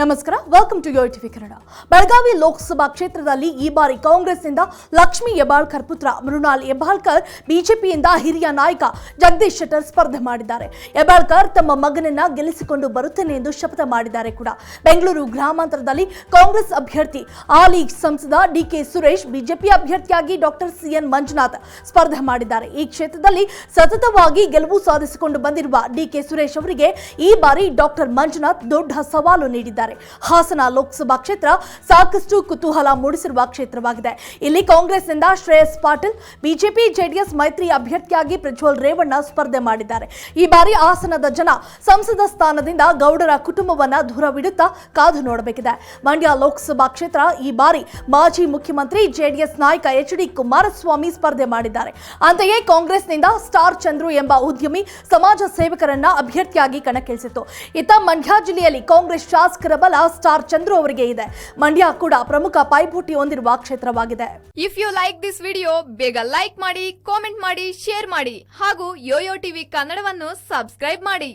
ನಮಸ್ಕಾರ welcome to your TV Kannada. Belagavi Lok Sabha ಕ್ಷೇತ್ರದಲ್ಲಿ ಈ ಬಾರಿ ಕಾಂಗ್ರೆಸ್ನಿಂದ ಲಕ್ಷ್ಮೀ ಹೆಬ್ಬಾಳ್ಕರ್ ಪುತ್ರ ಮೃಣಾಲ್ ಹೆಬ್ಬಾಳ್ಕರ್ ಬಿಜೆಪಿಯಿಂದ ಹಿರಿಯ ನಾಯಕ ಜಗದೀಶ್ ಶೆಟ್ಟರ್ ಸ್ಪರ್ಧೆ ಮಾಡಿದ್ದಾರೆ. ಯಬಾಳ್ಕರ್ ತಮ್ಮ ಮಗನನ್ನ ಗೆಲ್ಲಿಸಿಕೊಂಡು ಬರುತ್ತೇನೆ ಎಂದು ಶಪಥ ಮಾಡಿದ್ದಾರೆ ಕೂಡ. ಬೆಂಗಳೂರು ಗ್ರಾಮಾಂತರದಲ್ಲಿ ಕಾಂಗ್ರೆಸ್ ಅಭ್ಯರ್ಥಿ ಆಲಿ ಸಂಸದ ಡಿಕೆ ಸುರೇಶ್ ಬಿಜೆಪಿ ಅಭ್ಯರ್ಥಿಯಾಗಿ ಡಾಕ್ಟರ್ ಸಿಎನ್ ಮಂಜುನಾಥ್ ಸ್ಪರ್ಧೆ ಮಾಡಿದ್ದಾರೆ. ಈ ಕ್ಷೇತ್ರದಲ್ಲಿ ಸತತವಾಗಿ ಗೆಲುವು ಸಾಧಿಸಿಕೊಂಡು ಬಂದಿರುವ ಡಿಕೆ ಸುರೇಶ್ ಅವರಿಗೆ ಈ ಬಾರಿ ಡಾಕ್ಟರ್ ಮಂಜುನಾಥ್ ದೊಡ್ಡ ಸವಾಲು ನೀಡಿದ್ದಾರೆ. ಹಾಸನ ಲೋಕಸಭಾ ಕ್ಷೇತ್ರ ಸಾಕಷ್ಟು ಕುತೂಹಲ ಮೂಡಿಸಿರುವ ಕ್ಷೇತ್ರವಾಗಿದೆ. ಇಲ್ಲಿ ಕಾಂಗ್ರೆಸ್ನಿಂದ ಶ್ರೇಯಸ್ ಪಾಟೀಲ್, ಬಿಜೆಪಿ, ಜೆಡಿಎಸ್ ಮೈತ್ರಿ ಅಭ್ಯರ್ಥಿಯಾಗಿ ಪ್ರಜ್ವಲ್ ರೇವಣ್ಣ ಸ್ಪರ್ಧೆ ಮಾಡಿದ್ದಾರೆ. ಈ ಬಾರಿ ಹಾಸನದ ಜನ ಸಂಸದ ಸ್ಥಾನದಿಂದ ಗೌಡರ ಕುಟುಂಬವನ್ನ ದೂರವಿಡುತ್ತಾ ಕಾದು ನೋಡಬೇಕಿದೆ. ಮಂಡ್ಯ ಲೋಕಸಭಾ ಕ್ಷೇತ್ರ ಈ ಬಾರಿ ಮಾಜಿ ಮುಖ್ಯಮಂತ್ರಿ, ಜೆಡಿಎಸ್ ನಾಯಕ ಎಚ್ ಡಿ ಕುಮಾರಸ್ವಾಮಿ ಸ್ಪರ್ಧೆ ಮಾಡಿದ್ದಾರೆ. ಅಂತೆಯೇ ಕಾಂಗ್ರೆಸ್ನಿಂದ ಸ್ಟಾರ್ ಚಂದ್ರು ಎಂಬ ಉದ್ಯಮಿ, ಸಮಾಜ ಸೇವಕರನ್ನ ಅಭ್ಯರ್ಥಿಯಾಗಿ ಕಣಕ್ಕಿಳಿಸಿತ್ತು. ಇತ್ತ ಮಂಡ್ಯ ಜಿಲ್ಲೆಯಲ್ಲಿ ಕಾಂಗ್ರೆಸ್ ಶಾಸಕರ ಬಲ ಸ್ಟಾರ್ ಚಂದ್ರು ಅವರಿಗೆ ಇದೆ. ಮಂಡ್ಯ ಕೂಡ ಪ್ರಮುಖ ಪೈಪೋಟಿ ಹೊಂದಿರುವ ಕ್ಷೇತ್ರವಾಗಿದೆ. If you like this video ಬೇಗ ಲೈಕ್ ಮಾಡಿ ಕಾಮೆಂಟ್ ಮಾಡಿ ಶೇರ್ ಮಾಡಿ ಹಾಗೂ ಯೋಯೋ ಟಿವಿ ಕನ್ನಡವನ್ನು ಸಬ್ಸ್ಕ್ರೈಬ್ ಮಾಡಿ.